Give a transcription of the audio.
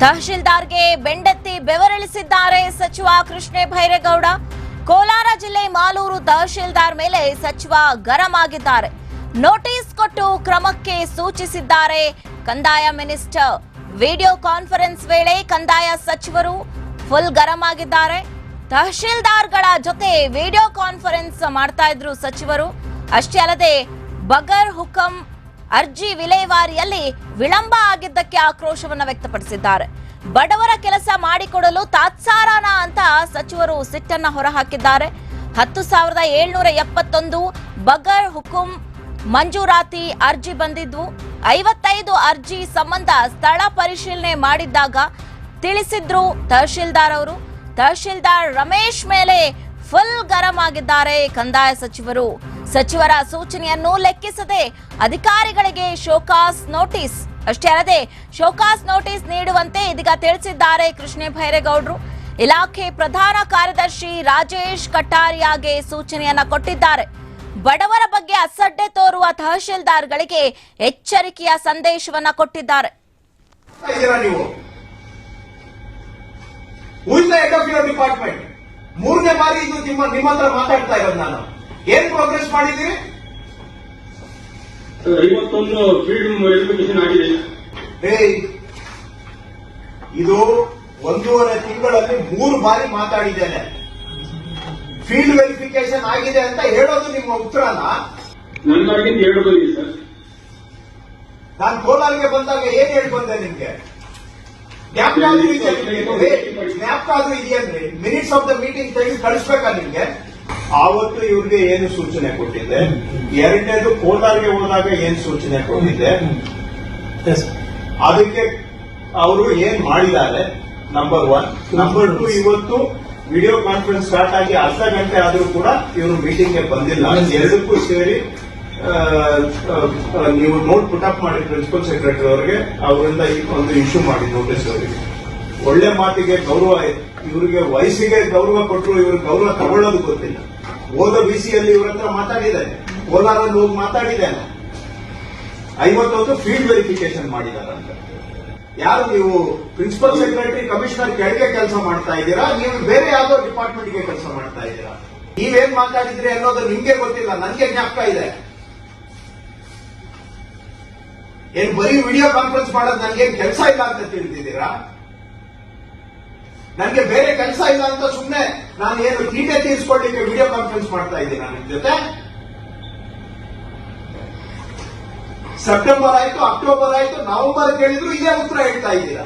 ತಹಶೀಲ್ದಾರ್ಗೆ ಬೆಂಡೆತ್ತಿ ಬೆವರಿಳಿಸಿದ್ದಾರೆ ಸಚಿವ ಕೃಷ್ಣೇ ಭೈರೇಗೌಡ. ಕೋಲಾರ ಜಿಲ್ಲೆ ಮಾಲೂರು ತಹಶೀಲ್ದಾರ್ ಮೇಲೆ ಸಚಿವ ಗರಂ ಆಗಿದ್ದಾರೆ. ನೋಟಿಸ್ ಕೊಟ್ಟು ಕ್ರಮಕ್ಕೆ ಸೂಚಿಸಿದ್ದಾರೆ ಕಂದಾಯ ಮಿನಿಸ್ಟರ್. ವಿಡಿಯೋ ಕಾನ್ಫರೆನ್ಸ್ ವೇಳೆ ಕಂದಾಯ ಸಚಿವರು ಫುಲ್ ಗರಂ ಆಗಿದ್ದಾರೆ. ತಹಶೀಲ್ದಾರ್ಗಳ ಜೊತೆ ವಿಡಿಯೋ ಕಾನ್ಫರೆನ್ಸ್ ಮಾಡ್ತಾ ಇದ್ರು ಸಚಿವರು. ಅಷ್ಟೇ ಅಲ್ಲದೆ ಬಗರ್ ಹುಕಂ ಅರ್ಜಿ ವಿಲೇವಾರಿಯಲ್ಲಿ ವಿಳಂಬ ಆಗಿದ್ದಕ್ಕೆ ಆಕ್ರೋಶವನ್ನ ವ್ಯಕ್ತಪಡಿಸಿದ್ದಾರೆ. ಬಡವರ ಕೆಲಸ ಮಾಡಿಕೊಡಲು ತಾತ್ಸಾರಾನ ಅಂತ ಸಚಿವರು ಸಿಟ್ಟನ್ನ ಹೊರಹಾಕಿದ್ದಾರೆ. ಹತ್ತು ಸಾವಿರದ ಏಳ್ನೂರ ಎಪ್ಪತ್ತೊಂದು ಬಗರ್ ಹುಕುಂ ಮಂಜೂರಾತಿ ಅರ್ಜಿ ಬಂದಿದ್ವು ಐವತ್ತೈದು ಅರ್ಜಿ ಸಂಬಂಧ ಸ್ಥಳ ಪರಿಶೀಲನೆ ಮಾಡಿದ್ದಾಗ ತಿಳಿಸಿದ್ರು ತಹಶೀಲ್ದಾರ್ ಅವರು. ತಹಶೀಲ್ದಾರ್ ರಮೇಶ್ ಮೇಲೆ ಫುಲ್ ಗರಂ ಆಗಿದ್ದಾರೆ ಕಂದಾಯ ಸಚಿವರು. ಸಚಿವರ ಸೂಚನೆಯನ್ನು ಲೆಕ್ಕಿಸದೆ ಅಧಿಕಾರಿಗಳಿಗೆ ಶೋಕಾಸ್ ನೋಟಿಸ್. ಅಷ್ಟೇ ಅಲ್ಲದೆ, ಶೋಕಾಸ್ ನೋಟಿಸ್ ನೀಡುವಂತೆ ಇದೀಗ ತಿಳಿಸಿದ್ದಾರೆ ಕೃಷ್ಣ ಭೈರೇಗೌಡರು. ಇಲಾಖೆ ಪ್ರಧಾನ ಕಾರ್ಯದರ್ಶಿ ರಾಜೇಶ್ ಕಟಾರಿಯಾಗೆ ಸೂಚನೆಯನ್ನ ಕೊಟ್ಟಿದ್ದಾರೆ. ಬಡವರ ಬಗ್ಗೆ ಅಸಡ್ಡೆ ತೋರುವ ತಹಶೀಲ್ದಾರ್ಗಳಿಗೆ ಎಚ್ಚರಿಕೆಯ ಸಂದೇಶವನ್ನ ಕೊಟ್ಟಿದ್ದಾರೆ. ಮೂರನೇ ಬಾರಿ ಇದು ನಿಮ್ಮ ನಿಮ್ಮ ಹತ್ರ ಮಾತಾಡ್ತಾ ಇರೋದು ನಾನು. ಏನ್ ಪ್ರೋಗ್ರೆಸ್ ಮಾಡಿದ್ದೀರಿ ಐವತ್ತೊಂದು ಫೀಲ್ಡ್ ವೆರಿಫಿಕೇಶನ್ ಆಗಿದೆ. ಇದು ಒಂದೂವರೆ ತಿಂಗಳಲ್ಲಿ ಮೂರು ಬಾರಿ ಮಾತಾಡಿದ್ದೇನೆ. ಫೀಲ್ಡ್ ವೆರಿಫಿಕೇಶನ್ ಆಗಿದೆ ಅಂತ ಹೇಳೋದು ನಿಮ್ಮ ಉತ್ತರನ? ನನ್ನ ಟಾರ್ಗೆಟ್ ಎರಡು ಬಂದಿದೆ ಸರ್. ನಾನು ಕೋಲಾರ್ಗೆ ಬಂದಾಗ ಏನ್ ಹೇಳಿ ಬಂದೆ ನಿಮ್ಗೆ? ಜ್ಞಾಪಕ ಆದ್ರೂ ಇದೆಯನ್ರಿ ಮಿನಿಟ್ಸ್ ಆಫ್ ದ ಮೀಟಿಂಗ್ ತೆಗೆದು ಕಳಿಸ್ಬೇಕಾ ನಿಮ್ಗೆ? ಆವತ್ತು ಇವ್ರಿಗೆ ಏನು ಸೂಚನೆ ಕೊಟ್ಟಿದ್ದೆ? ಎರಡನೇದು ಕೋಲಾರ್ಗೆ ಹೋದಾಗ ಏನ್ ಸೂಚನೆ ಕೊಟ್ಟಿದ್ದೆ? ಅದಕ್ಕೆ ಅವರು ಏನ್ ಮಾಡಿದ್ದಾರೆ? ನಂಬರ್ ಒನ್ ನಂಬರ್ ಟು ಇವತ್ತು ವಿಡಿಯೋ ಕಾನ್ಫರೆನ್ಸ್ ಸ್ಟಾರ್ಟ್ ಆಗಿ ಅರ್ಧ ಗಂಟೆ ಆದರೂ ಕೂಡ ಇವರು ಮೀಟಿಂಗ್ಗೆ ಬಂದಿಲ್ಲ. ಎರಡಕ್ಕೂ ಸೇರಿ ನೀವು ನೋಟ್ ಪುಟ್ ಅಪ್ ಮಾಡಿ ಪ್ರಿನ್ಸಿಪಲ್ ಸೆಕ್ರೆಟರಿ ಅವರಿಗೆ ಅವರಿಂದ ಈ ಒಂದು ಇಶ್ಯೂ ಮಾಡಿ ನೋಟಿಸ್ ಅವರಿಗೆ. ಒಳ್ಳೆ ಮಾತಿಗೆ ಗೌರವ ಇವರಿಗೆ ವಯಸ್ಸಿಗೆ ಗೌರವ ಕೊಟ್ಟರು ಇವರು ಗೌರವ ತಗೊಳ್ಳೋದು ಗೊತ್ತಿಲ್ಲ. ಹೋದ ಬಿಸಿಯಲ್ಲಿ ಇವ್ರ ಹತ್ರ ಮಾತಾಡಿದ್ದೇನೆ. ಕೋಲಾರಲ್ಲಿ ಹೋಗಿ ಮಾತಾಡಿದ್ದೇನೆ. ಐವತ್ತೊಂದು ಫೀಲ್ಡ್ ವೆರಿಫಿಕೇಶನ್ ಮಾಡಿದಾರಂತ. ಯಾರು ನೀವು ಪ್ರಿನ್ಸಿಪಲ್ ಸೆಕ್ರೆಟರಿ ಕಮಿಷನರ್ ಕೆಳಗೆ ಕೆಲಸ ಮಾಡ್ತಾ ಇದ್ದೀರಾ? ನೀವು ಬೇರೆ ಯಾವ್ದೋ ಡಿಪಾರ್ಟ್ಮೆಂಟ್ಗೆ ಕೆಲಸ ಮಾಡ್ತಾ ಇದ್ದೀರಾ? ನೀವೇನ್ ಮಾತಾಡಿದ್ರಿ ಅನ್ನೋದು ನಿಮ್ಗೆ ಗೊತ್ತಿಲ್ಲ, ನನಗೆ ಜ್ಞಾಪಕ ಇದೆ. ಏನ್ ಬರೀ ವಿಡಿಯೋ ಕಾನ್ಫರೆನ್ಸ್ ಮಾಡೋದು ನನಗೆ ಕೆಲಸ ಇಲ್ಲ ಅಂತ ತಿಳಿದಿದ್ದೀರಾ? ನನಗೆ ಬೇರೆ ಕೆಲಸ ಇಲ್ಲ ಅಂತ ಸುಮ್ಮನೆ ನಾನು ಏನು ಟೀಟೆ ತೀರಿಸ್ಕೊಳ್ಳಿಕ್ಕೆ ವಿಡಿಯೋ ಕಾನ್ಫರೆನ್ಸ್ ಮಾಡ್ತಾ ಇದ್ದೀನಿ ನಿಮ್ ಜೊತೆ. ಸೆಪ್ಟೆಂಬರ್ ಆಯ್ತು ಅಕ್ಟೋಬರ್ ಆಯ್ತು ನವೆಂಬರ್ ಕೇಳಿದ್ರು ಇದೇ ಉತ್ತರ ಹೇಳ್ತಾ ಇದ್ದೀರಾ.